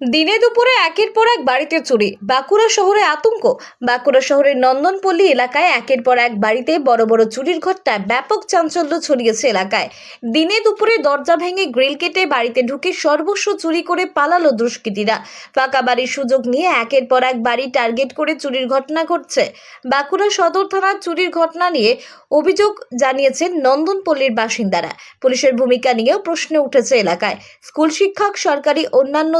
দিনে দুপুরে একের পর এক বাড়িতে চুরি। বাঁকুড়া শহরে আতঙ্ক। বাঁকুড়া শহরের নন্দনপল্লী এলাকায় একের পর এক বাড়িতে বড় বড় চুরির ঘটনায় ব্যাপক চাঞ্চল্য ছড়িয়েছে এলাকায়। দিনে দুপুরে দরজা ভেঙে গ্রিল কেটে বাড়িতে ঢুকে সর্বস্ব চুরি করে পালালো দুষ্কৃতীরা। ফাঁকা বাড়ির সুযোগ নিয়ে একের পর এক বাড়ি টার্গেট করে চুরির ঘটনা ঘটছে। বাঁকুড়া সদর থানার চুরির ঘটনা নিয়ে অভিযোগ জানিয়েছেন নন্দনপল্লীর বাসিন্দারা। পুলিশের ভূমিকা নিয়েও প্রশ্ন উঠেছে এলাকায়। স্কুল শিক্ষক, সরকারি, অন্যান্য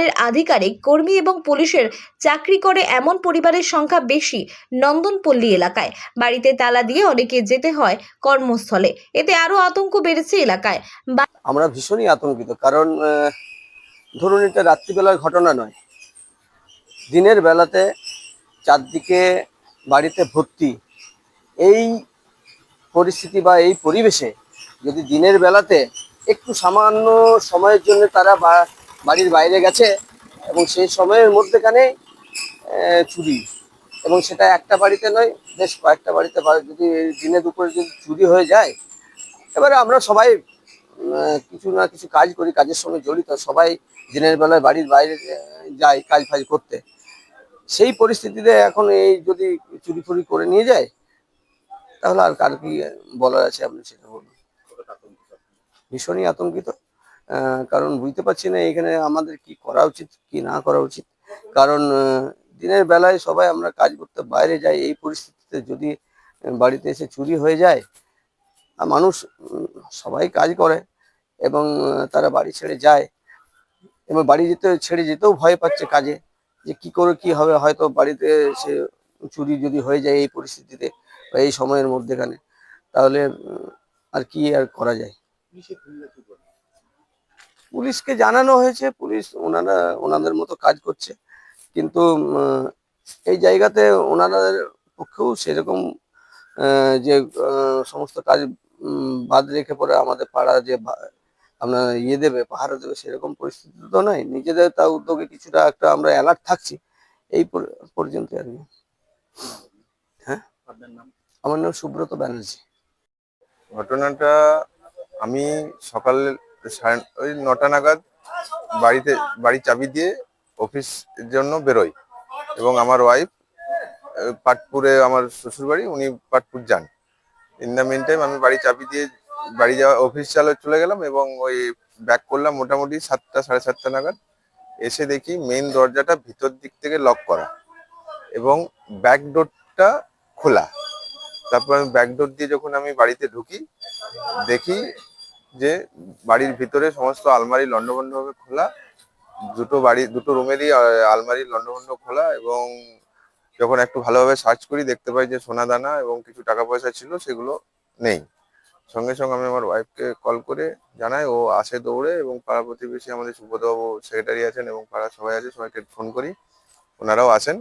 দফতরের আধিকারিক, কর্মী এবং পুলিশের চাকরি করে এমন পরিবারের সংখ্যা বেশি নন্দনপল্লী এলাকায়। বাড়িতে তালা দিয়ে অনেকে যেতে হয় কর্মস্থলে। এতে আরও আতঙ্ক বেড়েছে এলাকায়। আমরা ভীষণই আতঙ্কিত, কারণ ধরুন এটা রাত্রিবেলার ঘটনা নয়। দিনের বেলাতে চারদিকে বাড়িতে ভর্তি। এই পরিস্থিতি বা এই পরিবেশে যদি দিনের বেলাতে একটু সামান্য সময়ের জন্য তারা বাড়ির বাইরে গেছে এবং সেই সময়ের মধ্যেখানে চুরি। এবং সেটা একটা বাড়িতে নয়, বেশ কয়েকটা বাড়িতে যদি দিনে দুপুরে যদি চুরি হয়ে যায়, এবারে আমরা সবাই কিছু না কিছু কাজ করি, কাজের সঙ্গে জড়িত, সবাই দিনের বেলায় বাড়ির বাইরে যায় কাজ ফাজ করতে। সেই পরিস্থিতিতে এখন এই যদি চুরি ফুরি করে নিয়ে যায়, তাহলে আর কার কি বলার আছে আপনি সেটা বলুন। ভীষণই আতঙ্কিত। কারণ বুঝতে পারছি না এখানে আমাদের কি করা উচিত, কি না করা উচিত। কারণ দিনের বেলায় সবাই আমরা কাজ করতে বাইরে যাই, এই পরিস্থিতিতে যদি বাড়িতে এসে চুরি হয়ে যায় মানুষ সবাই কাজ করে এবং তারা বাড়ি ছেড়ে যায়, এবং বাড়ি যেতে, ছেড়ে যেতেও ভয় পাচ্ছে কাজে, যে কি করে কি হবে, হয়তো বাড়িতে সে চুরি যদি হয়ে যায় এই পরিস্থিতিতে এই সময়ের মধ্যেখানে, তাহলে আর কি আর করা যায়? পুলিশকে জানানো হয়েছে পুলিশ ওনারা ওনাদের মতো কাজ করছে। কিন্তু এই জায়গাতে ওনাদের পক্ষেও সেরকম যে সমস্ত কাজ বাদ রেখে পরে আমাদের পাড়া যে আপনার ইয়ে দেবে পাহারা দেবে সেরকম পরিস্থিতি তো নয়। নিজেদের তা উদ্যোগে কিছুটা একটা আমরা অ্যালার্ট থাকছি। এই পর্যন্ত আর কি। হ্যাঁ? আমার নাম সুব্রত ব্যানার্জি। ঘটনাটা আমি সকাল ওই নটা নাগাদ বাড়িতে বাড়ির চাবি দিয়ে অফিসের জন্য বেরোই। এবং আমার ওয়াইফ পাটপুরে আমার শ্বশুর বাড়ি উনি পাটপুর যান। ইন দ্য মেন টাইম আমি বাড়ি চাবি দিয়ে বাড়ি যাওয়া, অফিস চালে চলে গেলাম এবং ওই ব্যাক করলাম মোটামুটি সাতটা, সাড়ে সাতটা নাগাদ। এসে দেখি মেইন দরজাটা ভিতর দিক থেকে লক করা এবং ব্যাক ডোরটা খোলা। তারপর আমি ব্যাক ডোর দিয়ে যখন আমি বাড়িতে ঢুকি, দেখি যে বাড়ির ভিতরে সমস্ত আলমারি লন্ডভন্ডভাবে খোলা, দুটো বাড়ি, দুটো রুমেরই আলমারি লন্ডভন্ড খোলা এবং যখন একটু ভালোভাবে সার্চ করি, দেখতে পাই যে সোনা দানা এবং কিছু টাকা পয়সা ছিল, সেগুলো নেই। সঙ্গে সঙ্গে আমি আমার ওয়াইফকে কল করে জানাই, ও আসে দৌড়ে এবং পাড়া প্রতিবেশী আমাদের সুব্রতবাবু সেক্রেটারি আছেন এবং পাড়ার সবাই আছে, সবাইকে ফোন করি। ওনারাও আসেন,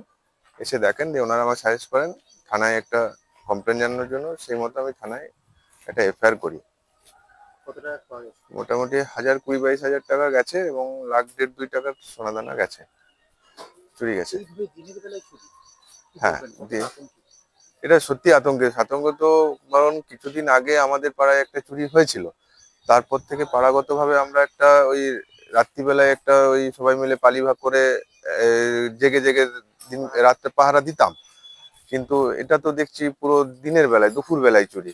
এসে দেখেন যে ওনারা আমার সাজেস্ট করেন, থানায় একটা কমপ্লেন জানানোর জন্য। সেই মতো আমি থানায় একটা এফআইআর করি। মোটামুটি হাজার কুড়ি বাইশ হাজার টাকা গেছে এবং লাখ দেড় দুই টাকার সোনাদানা গেছে চুরি গেছে। হ্যাঁ এটা সত্যি আতঙ্কের আতঙ্ক তো কারণ কিছুদিন আগে আমাদের পাড়ায় একটা চুরি হয়েছিল। তারপর থেকে পাড়াগতভাবে আমরা একটা ওই রাত্রিবেলায় একটা ওই সবাই মিলে পালি ভাগ করে জেগে জেগে দিন রাত্রে পাহারা দিতাম। কিন্তু এটা তো দেখছি পুরো দিনের বেলায় দুপুর বেলায় চুরি।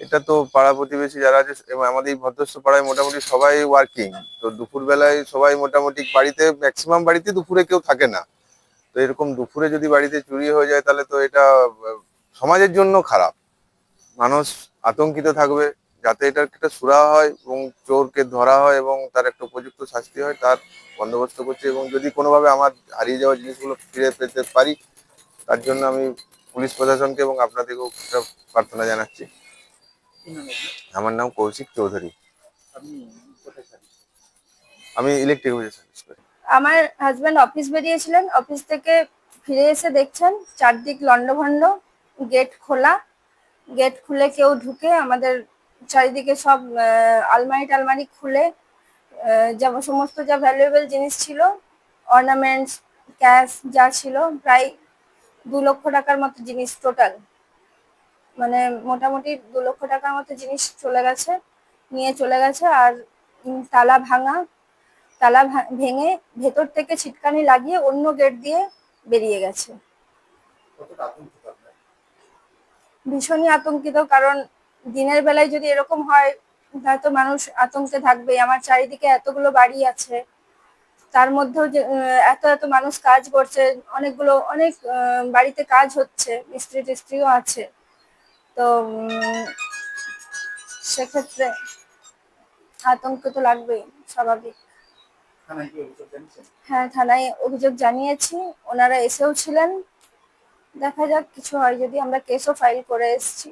এটা তো পাড়া প্রতিবেশী যারা আছে, এবং আমাদের এই ভদ্রস্থ পাড়ায় মোটামুটি সবাই ওয়ার্কিং তো দুপুর বেলায় সবাই মোটামুটি বাড়িতে ম্যাক্সিমাম বাড়িতে দুপুরে কেউ থাকে না। তো এরকম দুপুরে যদি বাড়িতে চুরি হয়ে যায়, তাহলে তো এটা, সমাজের জন্য খারাপ। মানুষ আতঙ্কিত থাকবে, যাতে এটার একটা সুরা হয় এবং চোরকে ধরা হয় এবং তার একটা উপযুক্ত শাস্তি হয়, তার বন্দোবস্ত করছে। এবং যদি কোনোভাবে আমার হারিয়ে যাওয়া জিনিসগুলো ফিরে পেতে পারি, তার জন্য আমি পুলিশ প্রশাসনকে এবং আপনাদেরকেও একটা প্রার্থনা জানাচ্ছি। আমার নাম কৌশিক চৌধুরী। আমি ইলেকট্রিক অফিসে সার্ভিস করি। আমার হাজব্যান্ড অফিস বেরিয়েছিলেন অফিস থেকে ফিরে এসে দেখছেন চারদিক লন্ডভন্ড গেট খোলা। গেট খুলে কেউ ঢুকে আমাদের চারিদিকে সব আহ, আলমারি টালমারি খুলে যা সমস্ত যা ভ্যালুয়েবল জিনিস ছিল অর্নামেন্টস ক্যাশ যা ছিল প্রায় দু লক্ষ টাকার মতো জিনিস টোটাল মানে মোটামুটি দু লক্ষ টাকার মতো জিনিস চলে গেছে নিয়ে চলে গেছে আর তালা ভাঙা তালা ভেঙে ভেতর থেকে ছিটকানি লাগিয়ে অন্য গেট দিয়ে বেরিয়ে গেছে। ভীষণই আতঙ্কিত কারণ দিনের বেলায় যদি এরকম হয় হয়তো মানুষ আতঙ্কে থাকবে। আমার চারিদিকে এতগুলো বাড়ি আছে তার মধ্যেও যে এত এত মানুষ কাজ করছে অনেকগুলো অনেক বাড়িতে কাজ হচ্ছে মিস্ত্রি টিস্ত্রিও আছে। তো সেক্ষেত্রে আতঙ্ক তো লাগবেই স্বাভাবিক। হ্যাঁ থানায় অভিযোগ জানিয়েছি। ওনারা এসেও ছিলেন। দেখা যাক কিছু হয় যদি আমরা কেসও ফাইল করে এসেছি।